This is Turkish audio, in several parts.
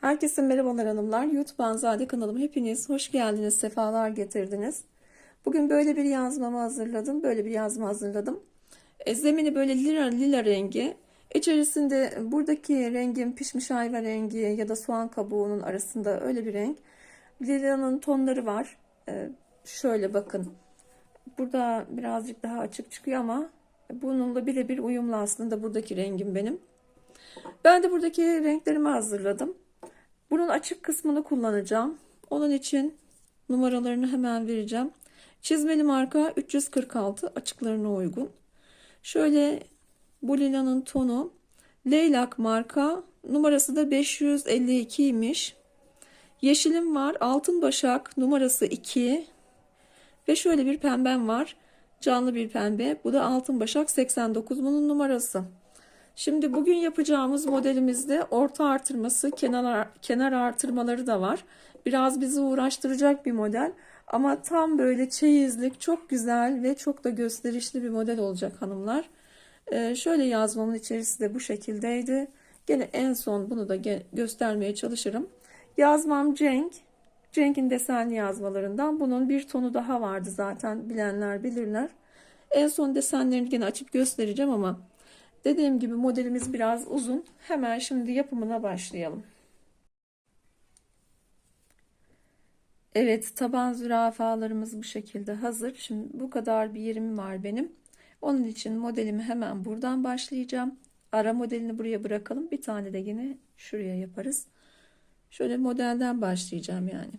Herkese merhabalar hanımlar. YouTube Anzade kanalıma hepiniz hoş geldiniz, sefalar getirdiniz. Bugün böyle bir yazmamı hazırladım. Böyle bir yazma hazırladım. E, zemini böyle lila lila rengi. İçerisinde buradaki rengin pişmiş ayva rengi ya da soğan kabuğunun arasında öyle bir renk. Lilanın tonları var. E, şöyle bakın. Burada birazcık daha açık çıkıyor ama bununla birebir uyumlu aslında buradaki rengim benim. Ben de buradaki renklerimi hazırladım. Bunun açık kısmını kullanacağım. Onun için numaralarını hemen vereceğim. Çizmeli marka 346 açıklarına uygun. Şöyle bu lilanın tonu leylak marka numarası da 552 imiş. Yeşilim var altın başak numarası 2 ve şöyle bir pembem var canlı bir pembe bu da altın başak 89 bunun numarası. Şimdi bugün yapacağımız modelimizde orta artırması, kenar, kenar artırmaları da var. Biraz bizi uğraştıracak bir model. Ama tam böyle çeyizlik, çok güzel ve çok da gösterişli bir model olacak hanımlar. Ee, şöyle yazmamın içerisi de bu şekildeydi. Gene en son bunu da göstermeye çalışırım. Yazmam Cenk. Cenk'in desenli yazmalarından. Bunun bir tonu daha vardı zaten bilenler bilirler. En son desenlerini gene açıp göstereceğim ama Dediğim gibi modelimiz biraz uzun. Hemen şimdi yapımına başlayalım. Evet taban zürafalarımız bu şekilde hazır. Şimdi bu kadar bir yerim var benim. Onun için modelimi hemen buradan başlayacağım. Ara modelini buraya bırakalım. Bir tane de yine şuraya yaparız. Şöyle modelden başlayacağım yani.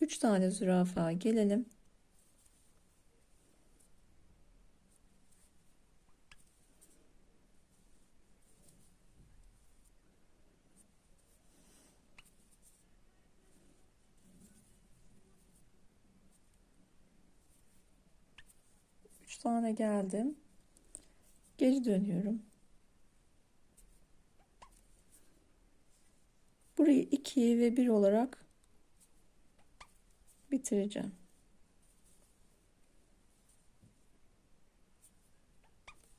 Üç tane zürafa gelelim. Tane geldim. Geri dönüyorum. Burayı 2 ve 1 olarak bitireceğim.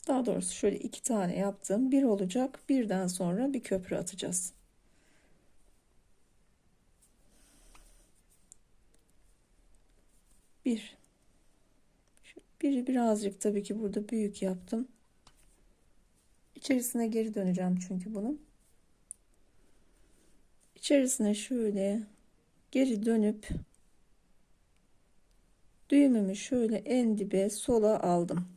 Daha doğrusu şöyle iki tane yaptım. Bir olacak. Birden sonra bir köprü atacağız. Bir. Biri birazcık tabii ki burada büyük yaptım. İçerisine geri döneceğim çünkü bunun. İçerisine şöyle geri dönüp düğümümü şöyle en dibe sola aldım.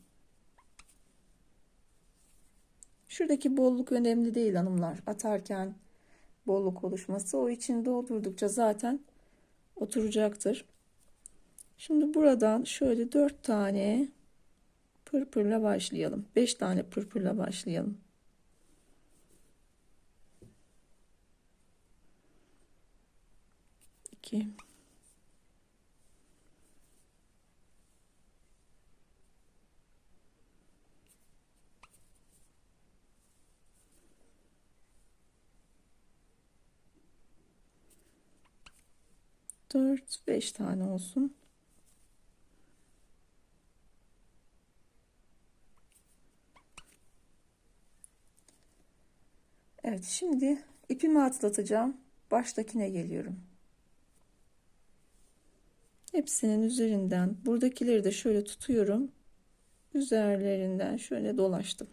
Şuradaki bolluk önemli değil hanımlar. Atarken bolluk oluşması o için doldurdukça zaten oturacaktır. Şimdi buradan şöyle 4 tane pırpırla başlayalım. 5 tane pırpırla başlayalım. İki. Dört, beş tane olsun. Evet şimdi ipimi atlatacağım. Baştakine geliyorum. Hepsinin üzerinden buradakileri de şöyle tutuyorum. Üzerlerinden şöyle dolaştım.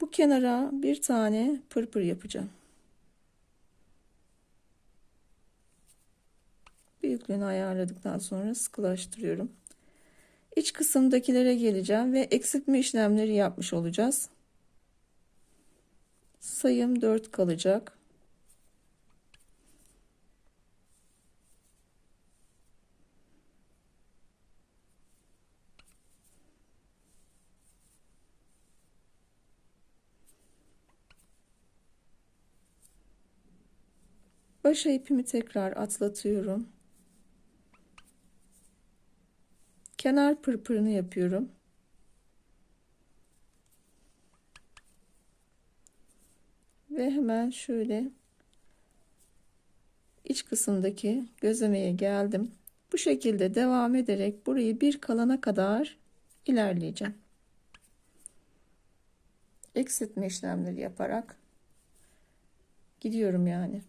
Bu kenara bir tane pırpır yapacağım. Büyüklüğünü ayarladıktan sonra sıkılaştırıyorum. İç kısımdakilere geleceğim ve eksiltme işlemleri yapmış olacağız sayım 4 kalacak. Başa ipimi tekrar atlatıyorum. Kenar pırpırını yapıyorum. Ve hemen şöyle iç kısımdaki gözlemeye geldim. Bu şekilde devam ederek burayı bir kalana kadar ilerleyeceğim. Eksiltme işlemleri yaparak gidiyorum yani.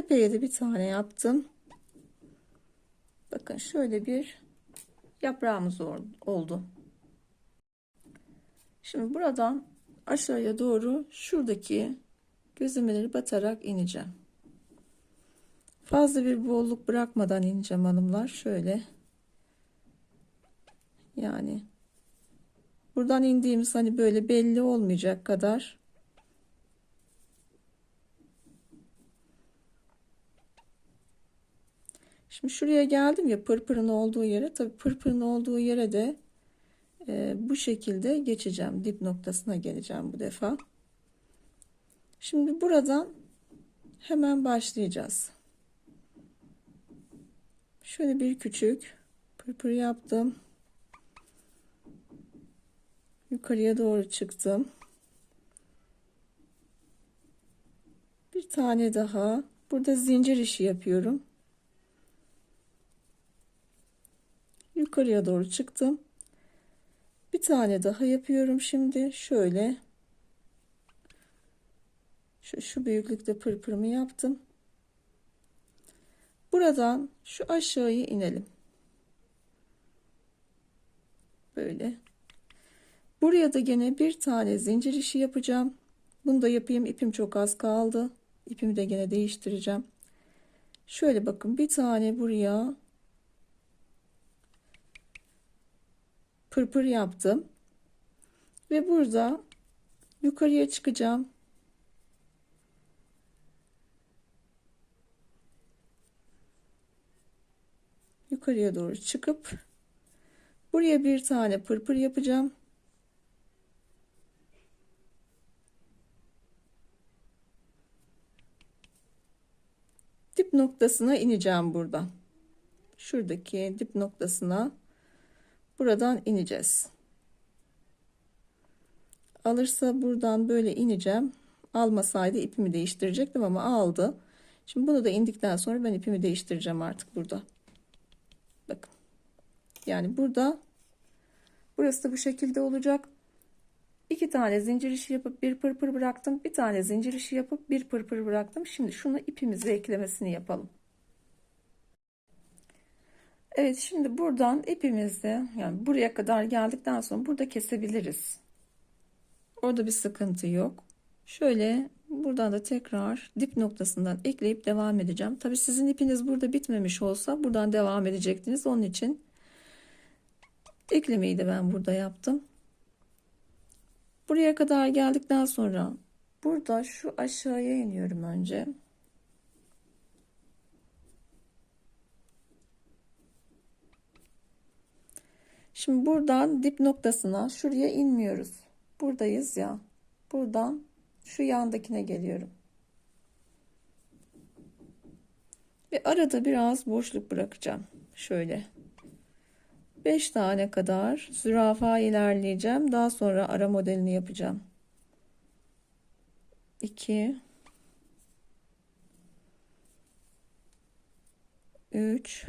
Tepeye de bir tane yaptım. Bakın şöyle bir yaprağımız oldu. Şimdi buradan aşağıya doğru şuradaki gözlemeleri batarak ineceğim. Fazla bir bolluk bırakmadan ineceğim hanımlar. Şöyle. Yani buradan indiğimiz hani böyle belli olmayacak kadar Şimdi şuraya geldim ya pırpırın olduğu yere. Tabii pırpırın olduğu yere de e, bu şekilde geçeceğim. Dip noktasına geleceğim bu defa. Şimdi buradan hemen başlayacağız. Şöyle bir küçük pırpır yaptım. Yukarıya doğru çıktım. Bir tane daha. Burada zincir işi yapıyorum. Yukarıya doğru çıktım. Bir tane daha yapıyorum şimdi. Şöyle şu, şu büyüklükte pırpırımı yaptım. Buradan şu aşağıya inelim. Böyle. Buraya da gene bir tane zincir işi yapacağım. Bunu da yapayım. İpim çok az kaldı. İpimi de gene değiştireceğim. Şöyle bakın bir tane buraya pırpır yaptım. Ve burada yukarıya çıkacağım. Yukarıya doğru çıkıp buraya bir tane pırpır yapacağım. Dip noktasına ineceğim buradan. Şuradaki dip noktasına buradan ineceğiz. Alırsa buradan böyle ineceğim. Almasaydı ipimi değiştirecektim ama aldı. Şimdi bunu da indikten sonra ben ipimi değiştireceğim artık burada. Bakın. Yani burada burası da bu şekilde olacak. İki tane zincir işi yapıp bir pırpır bıraktım. Bir tane zincir işi yapıp bir pırpır bıraktım. Şimdi şunu ipimize eklemesini yapalım. Evet şimdi buradan ipimizi yani buraya kadar geldikten sonra burada kesebiliriz. Orada bir sıkıntı yok. Şöyle buradan da tekrar dip noktasından ekleyip devam edeceğim. Tabi sizin ipiniz burada bitmemiş olsa buradan devam edecektiniz. Onun için eklemeyi de ben burada yaptım. Buraya kadar geldikten sonra burada şu aşağıya iniyorum önce. Şimdi buradan dip noktasına şuraya inmiyoruz. Buradayız ya. Buradan şu yandakine geliyorum. Ve arada biraz boşluk bırakacağım. Şöyle. 5 tane kadar zürafa ilerleyeceğim. Daha sonra ara modelini yapacağım. 2 3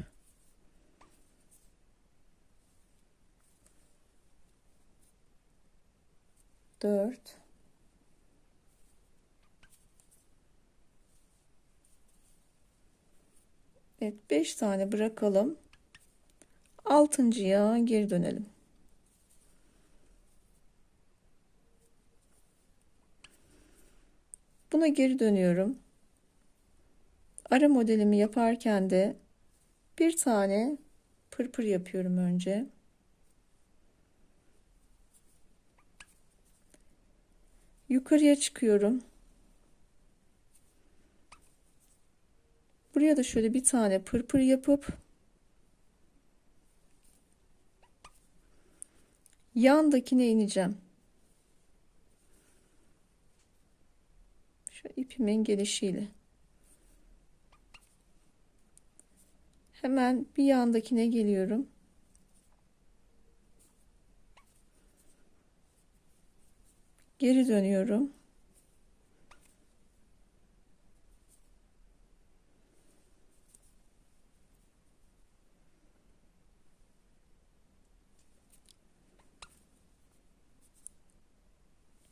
4 Evet 5 tane bırakalım. Altıncıya geri dönelim. Buna geri dönüyorum. Ara modelimi yaparken de bir tane pırpır yapıyorum önce. Yukarıya çıkıyorum. Buraya da şöyle bir tane pırpır yapıp yandakine ineceğim. Şu ipimin gelişiyle. Hemen bir yandakine geliyorum. Geri dönüyorum.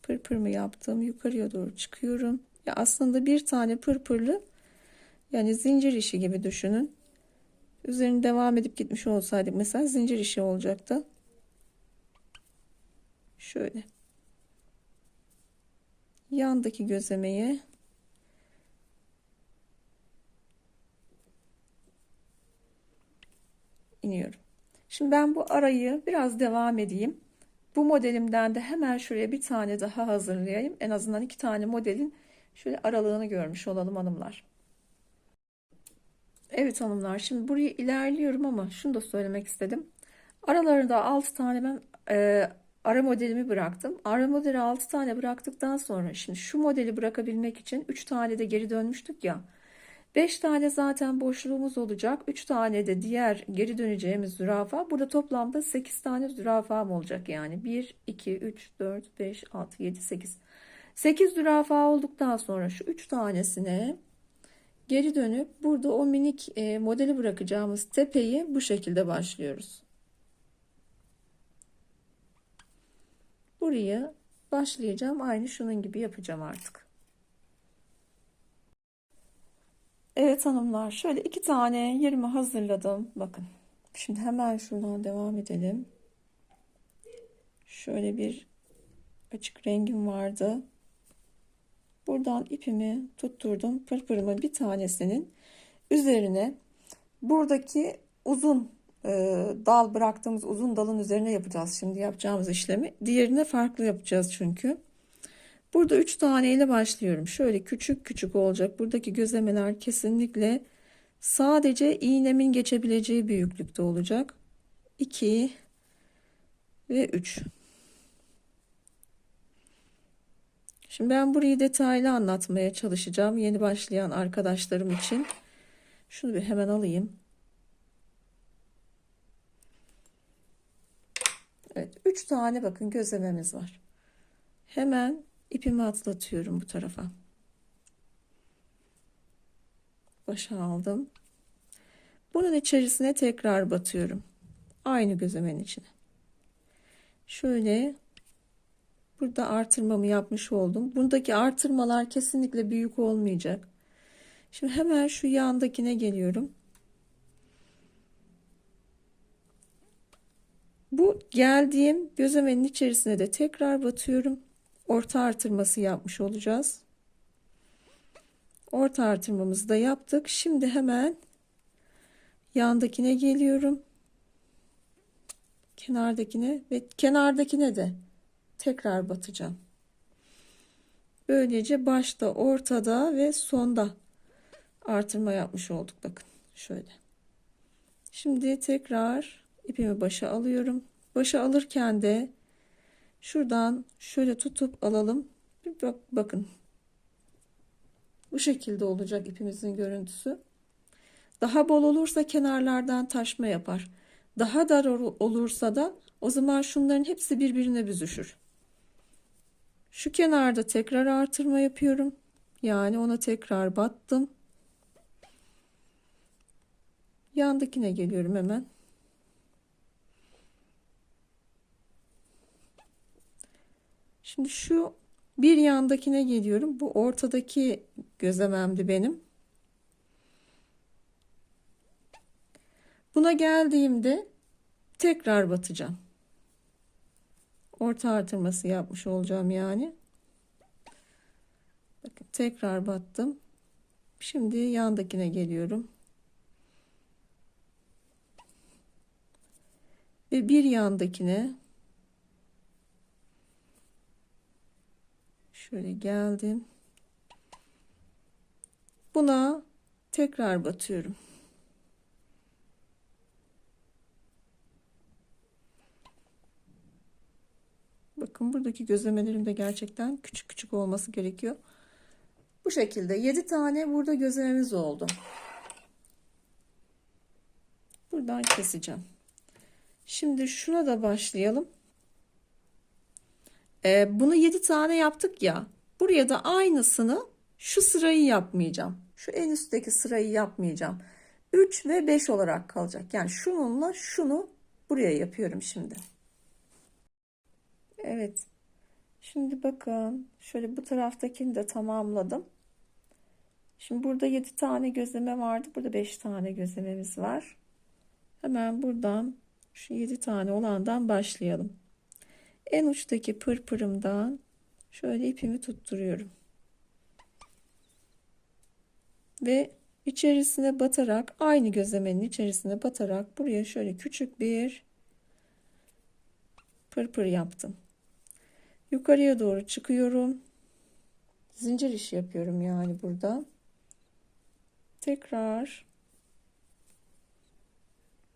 Pırpırımı yaptım. Yukarıya doğru çıkıyorum. Ya aslında bir tane pırpırlı yani zincir işi gibi düşünün. Üzerine devam edip gitmiş olsaydık mesela zincir işi olacaktı. Şöyle. Yandaki gözlemeye iniyorum. Şimdi ben bu arayı biraz devam edeyim. Bu modelimden de hemen şuraya bir tane daha hazırlayayım. En azından iki tane modelin şöyle aralığını görmüş olalım hanımlar. Evet hanımlar şimdi buraya ilerliyorum ama şunu da söylemek istedim. Aralarında 6 tane ben e, ara modelimi bıraktım. Ara modeli 6 tane bıraktıktan sonra şimdi şu modeli bırakabilmek için 3 tane de geri dönmüştük ya. 5 tane zaten boşluğumuz olacak. 3 tane de diğer geri döneceğimiz zürafa. Burada toplamda 8 tane zürafam olacak yani. 1, 2, 3, 4, 5, 6, 7, 8. 8 zürafa olduktan sonra şu 3 tanesine geri dönüp burada o minik e, modeli bırakacağımız tepeyi bu şekilde başlıyoruz. Burayı başlayacağım. Aynı şunun gibi yapacağım artık. Evet hanımlar şöyle iki tane yerimi hazırladım. Bakın. Şimdi hemen şuradan devam edelim. Şöyle bir açık rengim vardı. Buradan ipimi tutturdum. Pırpırımın bir tanesinin üzerine buradaki uzun dal bıraktığımız uzun dalın üzerine yapacağız. Şimdi yapacağımız işlemi. Diğerine farklı yapacağız çünkü. Burada 3 tane ile başlıyorum. Şöyle küçük küçük olacak. Buradaki gözlemeler kesinlikle sadece iğnemin geçebileceği büyüklükte olacak. 2 ve 3. Şimdi ben burayı detaylı anlatmaya çalışacağım yeni başlayan arkadaşlarım için. Şunu bir hemen alayım. Evet, 3 tane bakın gözlememiz var. Hemen ipimi atlatıyorum bu tarafa. Başa aldım. Bunun içerisine tekrar batıyorum. Aynı gözlemenin içine. Şöyle burada artırmamı yapmış oldum. Bundaki artırmalar kesinlikle büyük olmayacak. Şimdi hemen şu yandakine geliyorum. Geldiğim gözlemenin içerisine de tekrar batıyorum orta artırması yapmış olacağız. Orta artırmamızı da yaptık. Şimdi hemen yandakine geliyorum. Kenardakine ve kenardakine de tekrar batacağım. Böylece başta, ortada ve sonda artırma yapmış olduk. Bakın şöyle. Şimdi tekrar ipimi başa alıyorum. Başa alırken de Şuradan şöyle tutup alalım. Bir bak, bakın. Bu şekilde olacak ipimizin görüntüsü. Daha bol olursa kenarlardan taşma yapar. Daha dar olursa da o zaman şunların hepsi birbirine büzüşür. Şu kenarda tekrar artırma yapıyorum. Yani ona tekrar battım. Yandakine geliyorum hemen. Şimdi şu bir yandakine geliyorum. Bu ortadaki gözlememdi benim. Buna geldiğimde tekrar batacağım. Orta artırması yapmış olacağım yani. Bakın tekrar battım. Şimdi yandakine geliyorum. Ve bir yandakine şöyle geldim. Buna tekrar batıyorum. Bakın buradaki gözlemelerim de gerçekten küçük küçük olması gerekiyor. Bu şekilde 7 tane burada gözlememiz oldu. Buradan keseceğim. Şimdi şuna da başlayalım. Ee, bunu 7 tane yaptık ya. Buraya da aynısını şu sırayı yapmayacağım. Şu en üstteki sırayı yapmayacağım. 3 ve 5 olarak kalacak. Yani şununla şunu buraya yapıyorum şimdi. Evet. Şimdi bakın şöyle bu taraftakini de tamamladım. Şimdi burada 7 tane gözleme vardı. Burada 5 tane gözlememiz var. Hemen buradan şu 7 tane olandan başlayalım. En uçtaki pırpırımdan şöyle ipimi tutturuyorum. Ve içerisine batarak aynı gözlemenin içerisine batarak buraya şöyle küçük bir pırpır yaptım. Yukarıya doğru çıkıyorum. Zincir işi yapıyorum yani burada. Tekrar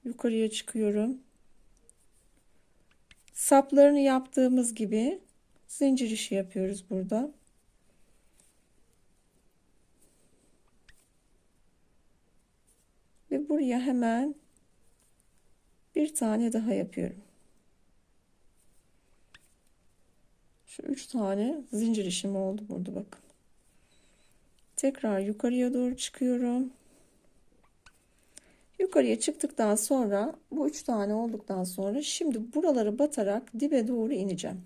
yukarıya çıkıyorum. Saplarını yaptığımız gibi zincir işi yapıyoruz burada. Ve buraya hemen bir tane daha yapıyorum. Şu üç tane zincir işim oldu burada bakın. Tekrar yukarıya doğru çıkıyorum. Yukarıya çıktıktan sonra bu üç tane olduktan sonra şimdi buraları batarak dibe doğru ineceğim.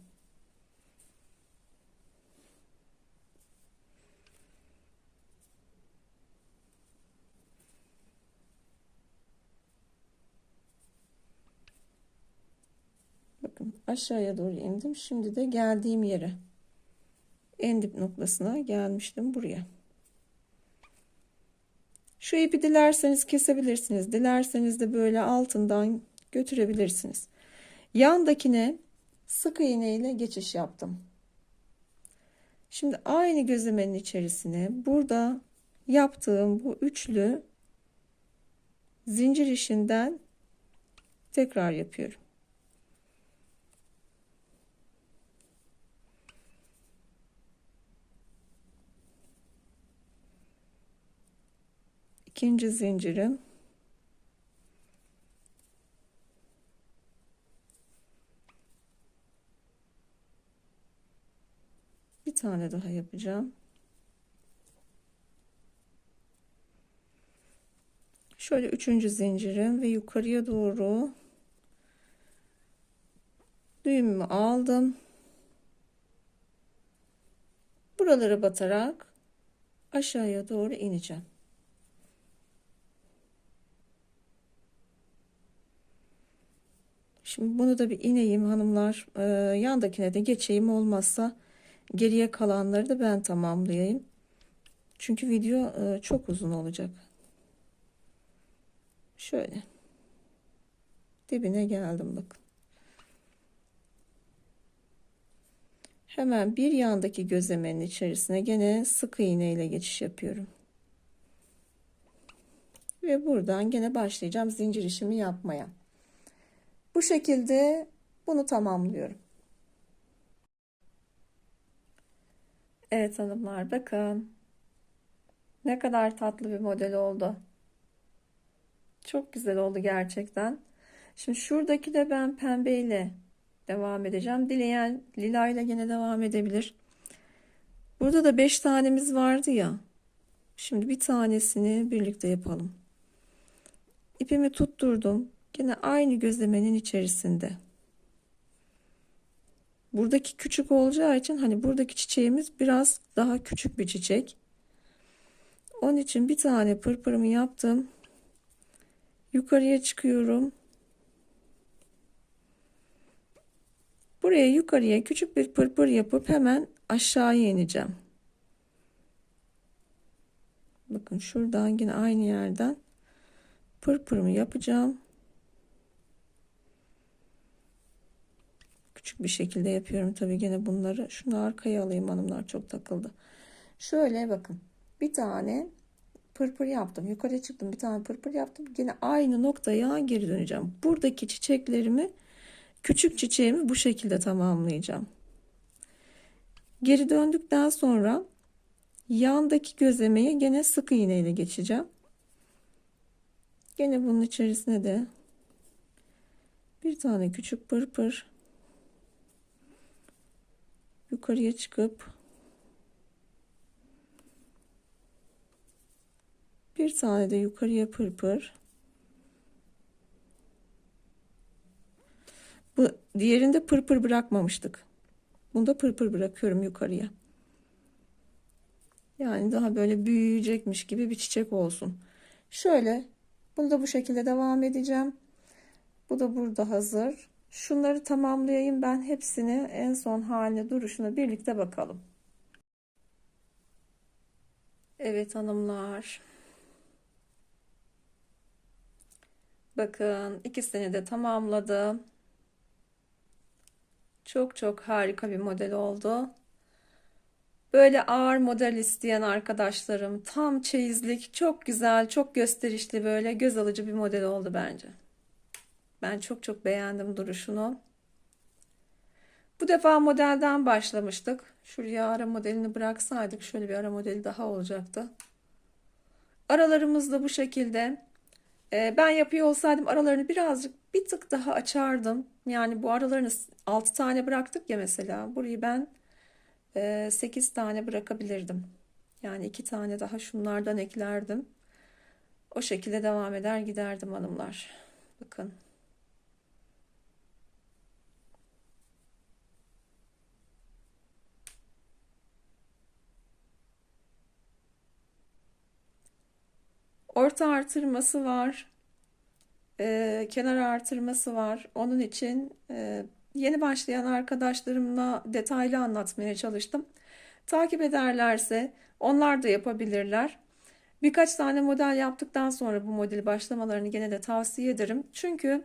Bakın aşağıya doğru indim. Şimdi de geldiğim yere en dip noktasına gelmiştim buraya. Şu ipi dilerseniz kesebilirsiniz. Dilerseniz de böyle altından götürebilirsiniz. Yandakine sık iğne ile geçiş yaptım. Şimdi aynı gözlemenin içerisine burada yaptığım bu üçlü zincir işinden tekrar yapıyorum. İkinci zincirim bir tane daha yapacağım. Şöyle üçüncü zincirim ve yukarıya doğru düğümümü aldım. Buralara batarak aşağıya doğru ineceğim Şimdi bunu da bir ineyim hanımlar. Ee, yandakine de geçeyim olmazsa geriye kalanları da ben tamamlayayım. Çünkü video e, çok uzun olacak. Şöyle. Dibine geldim bakın. Hemen bir yandaki gözlemenin içerisine gene sık iğne ile geçiş yapıyorum. Ve buradan gene başlayacağım zincir işimi yapmaya. Bu şekilde bunu tamamlıyorum. Evet hanımlar bakın. Ne kadar tatlı bir model oldu. Çok güzel oldu gerçekten. Şimdi şuradaki de ben pembeyle devam edeceğim. Dileyen lila ile yine devam edebilir. Burada da 5 tanemiz vardı ya. Şimdi bir tanesini birlikte yapalım. İpimi tutturdum. Yine aynı gözlemenin içerisinde. Buradaki küçük olacağı için hani buradaki çiçeğimiz biraz daha küçük bir çiçek. Onun için bir tane pırpırımı yaptım. Yukarıya çıkıyorum. Buraya yukarıya küçük bir pırpır yapıp hemen aşağıya ineceğim. Bakın şuradan yine aynı yerden pırpırımı yapacağım. Küçük bir şekilde yapıyorum tabii gene bunları. Şunu arkaya alayım hanımlar çok takıldı. Şöyle bakın. Bir tane pırpır yaptım. Yukarıya çıktım. Bir tane pırpır yaptım. Yine aynı noktaya geri döneceğim. Buradaki çiçeklerimi küçük çiçeğimi bu şekilde tamamlayacağım. Geri döndükten sonra yandaki gözlemeye gene sık iğne ile geçeceğim. Gene bunun içerisine de bir tane küçük pırpır yukarıya çıkıp bir tane de yukarıya pırpır bu diğerinde pırpır bırakmamıştık. Bunda pırpır bırakıyorum yukarıya. Yani daha böyle büyüyecekmiş gibi bir çiçek olsun. Şöyle bunu da bu şekilde devam edeceğim. Bu da burada hazır Şunları tamamlayayım ben hepsini en son haline duruşuna birlikte bakalım. Evet hanımlar. Bakın ikisini de tamamladım. Çok çok harika bir model oldu. Böyle ağır model isteyen arkadaşlarım tam çeyizlik çok güzel çok gösterişli böyle göz alıcı bir model oldu bence. Ben çok çok beğendim duruşunu. Bu defa modelden başlamıştık. Şuraya ara modelini bıraksaydık şöyle bir ara modeli daha olacaktı. Aralarımız da bu şekilde. Ee, ben yapıyor olsaydım aralarını birazcık bir tık daha açardım. Yani bu aralarını 6 tane bıraktık ya mesela. Burayı ben 8 e, tane bırakabilirdim. Yani 2 tane daha şunlardan eklerdim. O şekilde devam eder giderdim hanımlar. Bakın. Orta artırması var. E, kenar artırması var. Onun için e, yeni başlayan arkadaşlarımla detaylı anlatmaya çalıştım. Takip ederlerse onlar da yapabilirler. Birkaç tane model yaptıktan sonra bu modeli başlamalarını gene de tavsiye ederim. Çünkü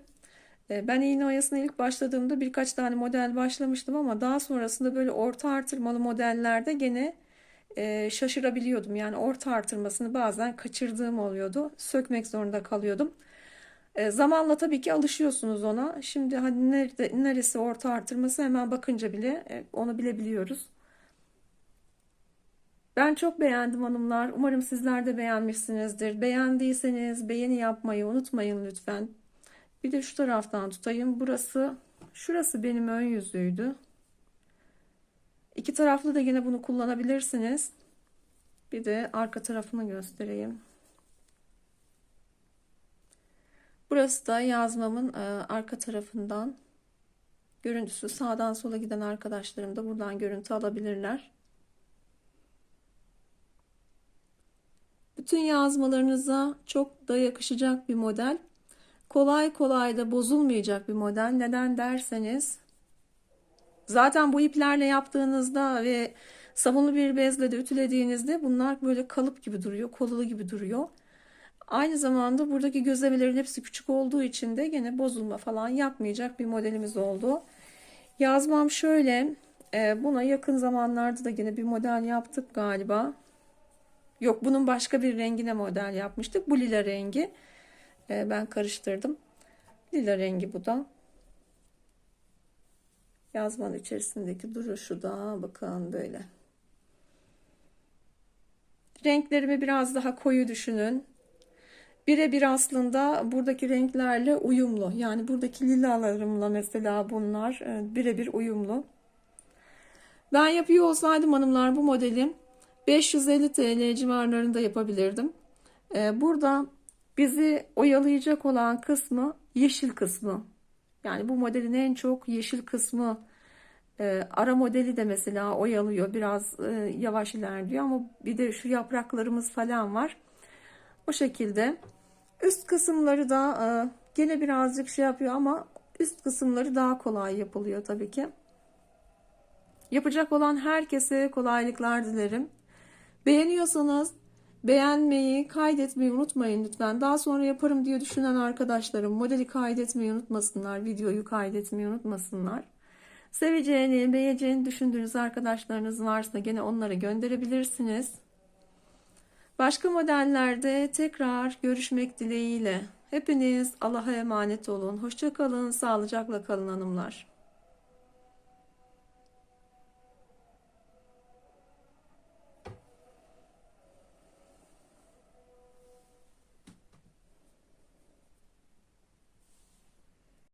e, ben iğne oyasına ilk başladığımda birkaç tane model başlamıştım ama daha sonrasında böyle orta artırmalı modellerde gene e, şaşırabiliyordum. Yani orta artırmasını bazen kaçırdığım oluyordu. Sökmek zorunda kalıyordum. E, zamanla tabii ki alışıyorsunuz ona. Şimdi hani nerede, neresi orta artırması hemen bakınca bile e, onu bilebiliyoruz. Ben çok beğendim hanımlar. Umarım sizler de beğenmişsinizdir. Beğendiyseniz beğeni yapmayı unutmayın lütfen. Bir de şu taraftan tutayım. Burası, şurası benim ön yüzüydü. İki taraflı da yine bunu kullanabilirsiniz. Bir de arka tarafını göstereyim. Burası da yazmamın e, arka tarafından görüntüsü. Sağdan sola giden arkadaşlarım da buradan görüntü alabilirler. Bütün yazmalarınıza çok da yakışacak bir model. Kolay kolay da bozulmayacak bir model. Neden derseniz Zaten bu iplerle yaptığınızda ve sabunlu bir bezle de ütülediğinizde bunlar böyle kalıp gibi duruyor, kolalı gibi duruyor. Aynı zamanda buradaki gözlemelerin hepsi küçük olduğu için de gene bozulma falan yapmayacak bir modelimiz oldu. Yazmam şöyle. E, buna yakın zamanlarda da yine bir model yaptık galiba. Yok bunun başka bir rengine model yapmıştık. Bu lila rengi. E, ben karıştırdım. Lila rengi bu da. Yazmanın içerisindeki duruşu da bakın böyle. Renklerimi biraz daha koyu düşünün. Birebir aslında buradaki renklerle uyumlu. Yani buradaki lilalarımla mesela bunlar e, birebir uyumlu. Ben yapıyor olsaydım hanımlar bu modeli 550 TL civarlarında yapabilirdim. E, burada bizi oyalayacak olan kısmı yeşil kısmı. Yani bu modelin en çok yeşil kısmı e, ara modeli de mesela oyalıyor. Biraz e, yavaş ilerliyor ama bir de şu yapraklarımız falan var. O şekilde. Üst kısımları da e, gene birazcık şey yapıyor ama üst kısımları daha kolay yapılıyor tabii ki. Yapacak olan herkese kolaylıklar dilerim. Beğeniyorsanız Beğenmeyi, kaydetmeyi unutmayın lütfen. Daha sonra yaparım diye düşünen arkadaşlarım modeli kaydetmeyi unutmasınlar. Videoyu kaydetmeyi unutmasınlar. Seveceğini, beğeneceğini düşündüğünüz arkadaşlarınız varsa gene onlara gönderebilirsiniz. Başka modellerde tekrar görüşmek dileğiyle. Hepiniz Allah'a emanet olun. Hoşça kalın, sağlıcakla kalın hanımlar.